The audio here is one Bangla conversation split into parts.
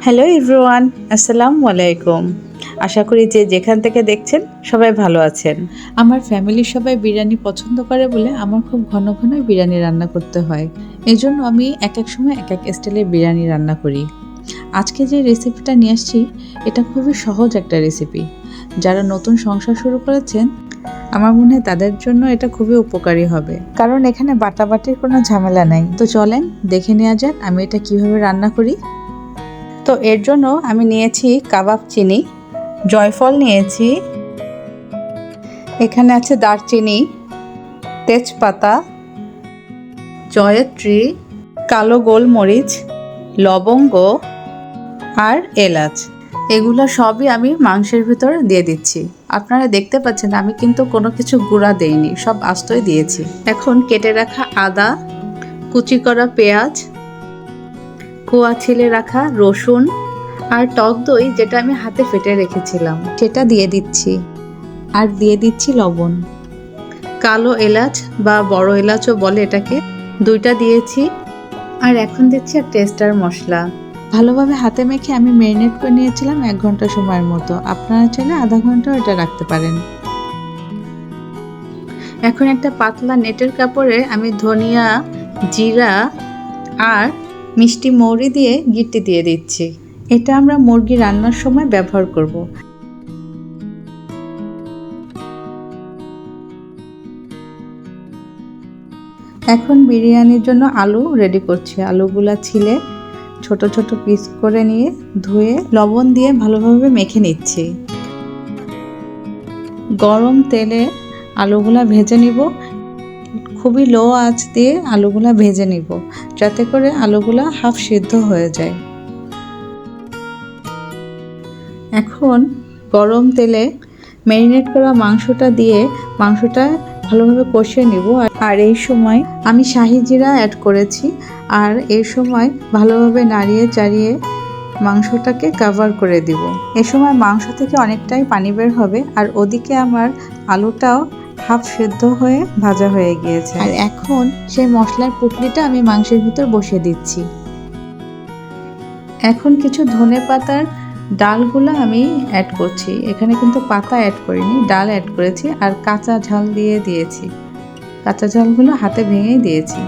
হ্যালো এভরিওয়ান আসসালামু আলাইকুম আশা করি যে যেখান থেকে দেখছেন, সবাই ভালো আছেন। আমার ফ্যামিলির সবাই বিরিয়ানি পছন্দ করে বলে আমার খুব ঘন ঘন বিরিয়ানি রান্না করতে হয়। এই জন্য আমি এক এক সময় এক এক স্টাইলের বিরিয়ানি রান্না করি। আজকে যে রেসিপিটা নিয়ে আসছি, এটা খুবই সহজ একটা রেসিপি যারা নতুন সংসার শুরু করেছেন, আমার মনে হয় তাদের জন্য এটা খুবই উপকারী হবে। কারণ এখানে বাটাবাটির কোনো ঝামেলা নাই। তো চলেন, দেখে নেওয়া যাক আমি এটা কীভাবে রান্না করি। তো এর জন্য আমি নিয়েছি কাবাব চিনি, জয়ফল নিয়েছি, এখানে আছে দারচিনি, তেজপাতা, জয়ত্রী, কালো গোলমরিচ, লবঙ্গ আর এলাচ। এগুলো সবই আমি মাংসের ভিতর দিয়ে দিচ্ছি। আপনারা দেখতে পাচ্ছেন, আমি কিন্তু কোনো কিছু গুঁড়া দেইনি, সব আস্তই দিয়েছি। এখন কেটে রাখা আদা, কুচি করা পেঁয়াজ কুয়া ছিলে রাখা রসুন আর টক দই যেটা আমি হাতে ফেটে রেখেছিলাম। সেটা দিয়ে দিচ্ছি। আর দিয়ে দিচ্ছি লবণ। কালো এলাচ বা বড় এলাচও বলে এটাকে। দুইটা দিয়েছি। আর এখন দিচ্ছি এক টেস্টার মশলা। ভালোভাবে হাতে মেখে আমি ম্যারিনেট করে নিয়েছিলাম এক ঘণ্টা সময়ের মতো। আপনারা চাইলে আধা ঘন্টাও এটা রাখতে পারেন। এখন একটা পাতলা নেটের কাপড়ে আমি ধনিয়া জিরা আর মিষ্টি মৌরি দিয়ে গিট্টি দিয়ে দিচ্ছি। এটা আমরা মুরগি রান্নার সময় ব্যবহার করব। এখন বিরিয়ানির জন্য আলু রেডি করছি। আলুগুলা ছিলে, ছোট ছোট পিস করে নিয়ে ধুয়ে লবণ দিয়ে ভালোভাবে মেখে নিচ্ছি। গরম তেলে আলুগুলা ভেজে নিব। খুবই লো আঁচ দিয়ে আলুগুলা ভেজে নিব। যাতে করে আলুগুলা হাফ সিদ্ধ হয়ে যায়। এখন গরম তেলে ম্যারিনেট করা মাংসটা দিয়ে মাংসটা ভালোভাবে কষিয়ে নিব। আর এই সময় আমি শাহি জিরা অ্যাড করেছি। আর এই সময় ভালোভাবে নাড়িয়ে চাড়িয়ে মাংসটাকে কাভার করে দিব। এ সময় মাংস থেকে অনেকটাই পানি বের হবে। আর ওদিকে আমার আলুটাও হাফ সেদ্ধ হয়ে ভাজা হয়ে গিয়েছে। আর এখন সেই মশলার পুটলিটা আমি মাংসের ভিতর বসিয়ে দিচ্ছি। এখন কিছু ধনে পাতার ডালগুলো আমি অ্যাড করছি। এখানে কিন্তু পাতা অ্যাড করিনি, ডাল অ্যাড করেছি আর কাঁচা ঝাল দিয়ে দিয়েছি। কাঁচা ঝালগুলো হাতে ভেঙেই দিয়েছি।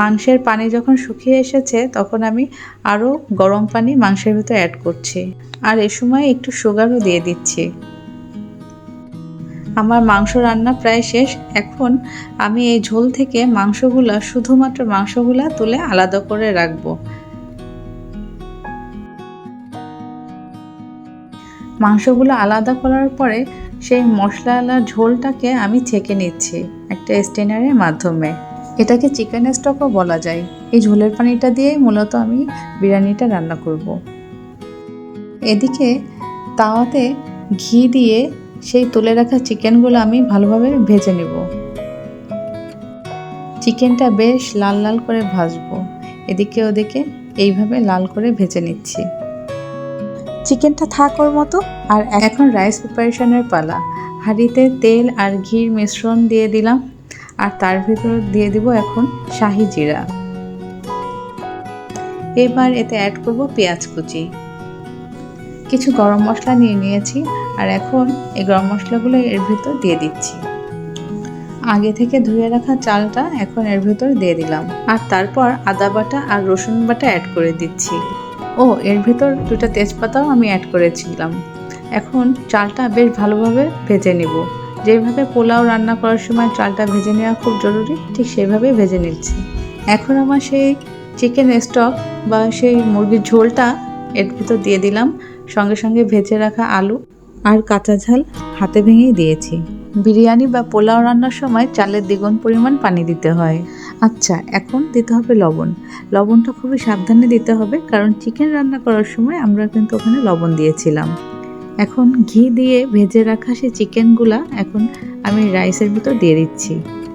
মাংসের পানি যখন শুকিয়ে এসেছে তখন আমি আরও গরম পানি মাংসের ভিতরে অ্যাড করছি। আর এ সময় একটু সুগারও দিয়ে দিচ্ছি। আমার মাংস রান্না প্রায় শেষ। এখন আমি এই ঝোল থেকে মাংসগুলা, শুধুমাত্র মাংসগুলা তুলে আলাদা করে রাখব। মাংসগুলো আলাদা করার পরে সেই মশলাওয়ালা ঝোলটাকে আমি ছেঁকে নিচ্ছি একটা স্টেনারের মাধ্যমে। এটাকে চিকেন স্টকও বলা যায়। এই ঝোলের পানিটা দিয়েই মূলত আমি বিরিয়ানিটা রান্না করব। এদিকে তাওয়াতে ঘি দিয়ে সেই তুলে রাখা চিকেনগুলো আমি ভালোভাবে ভেজে নেব। চিকেনটা বেশ লাল লাল করে ভাজবো। এদিকে ওদিকে এইভাবে লাল করে ভেজে নিচ্ছি। চিকেনটা থাক ওর মতো। আর এখন রাইস প্রিপারেশনের পালা। হাঁড়িতে তেল আর ঘির মিশ্রণ দিয়ে দিলাম। আর তার ভিতর দিয়ে দিব এখন শাহি জিরা। এবার এতে অ্যাড করব পেঁয়াজ কুচি। কিছু গরম মশলা নিয়ে নিয়েছি। আর এখন এই গরম মশলাগুলো এর ভিতর দিয়ে দিচ্ছি। আগে থেকে ধুয়ে রাখা চালটা এখন এর ভিতর দিয়ে দিলাম। আর তারপর আদা বাটা আর রসুন বাটা অ্যাড করে দিচ্ছি। ও, এর ভেতর দুটা তেজপাতাও আমি অ্যাড করেছিলাম। এখন চালটা বেশ ভালোভাবে ভেজে নিব। যেভাবে পোলাও রান্না করার সময় চালটা ভেজে নেওয়া খুব জরুরি, ঠিক সেভাবেই ভেজে নিচ্ছি। এখন আমার সেই চিকেন স্টক বা সেই মুরগির ঝোলটা এর ভিতর দিয়ে দিলাম। সঙ্গে সঙ্গে ভেজে রাখা আলু আর কাঁচা ঝাল হাতে ভেঙেই দিয়েছি। বিরিয়ানি বা পোলাও রান্নার সময় চালের দ্বিগুণ পরিমাণ পানি দিতে হয়। আচ্ছা এখন দিতে হবে লবণ। লবণটা খুবই সাবধানে দিতে হবে কারণ চিকেন রান্না করার সময় আমরা কিন্তু ওখানে লবণ দিয়েছিলাম। এখন ঘি দিয়ে ভেজে রাখা সেই চিকেনগুলা এখন আমি রাইসের ভিতর দিয়ে দিচ্ছি।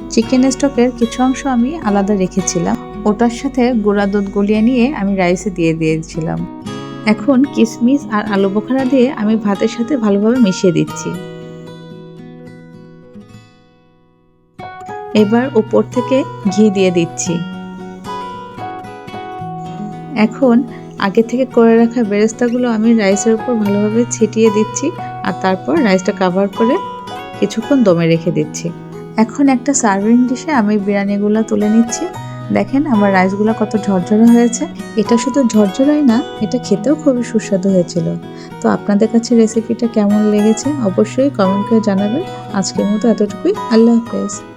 চিকেন স্টকের কিছু অংশ আমি আলাদা রেখেছিলাম। ওটার সাথে গুঁড়া দুধ গলিয়ে নিয়ে আমি রাইসে দিয়ে দিয়েছিলাম। এখন কিশমিশ আর আলু বোখারা দিয়ে আমি ভাতের সাথে ভালোভাবে মিশিয়ে দিচ্ছি। এবার উপর থেকে ঘি দিয়ে দিচ্ছি। এখন আগে থেকে করে রাখা বেরেস্তাগুলো আমি রাইসের উপর ভালোভাবে ছিটিয়ে দিচ্ছি আর তারপর রাইসটা কাভার করে কিছুক্ষণ দমে রেখে দিচ্ছি। এখন একটা সার্ভিং ডিশে আমি বিরিয়ানিগুলো তুলে নিচ্ছি। দেখেন আমার রাইসগুলো কত ঝরঝরে হয়েছে। এটা শুধু ঝরঝরাই না, এটা খেতেও খুবই সুস্বাদু হয়েছিল। তো আপনাদের কাছে রেসিপিটা কেমন লেগেছে অবশ্যই কমেন্ট করে জানাবেন। আজকের মতো এতটুকুই। আল্লাহ হাফেজ।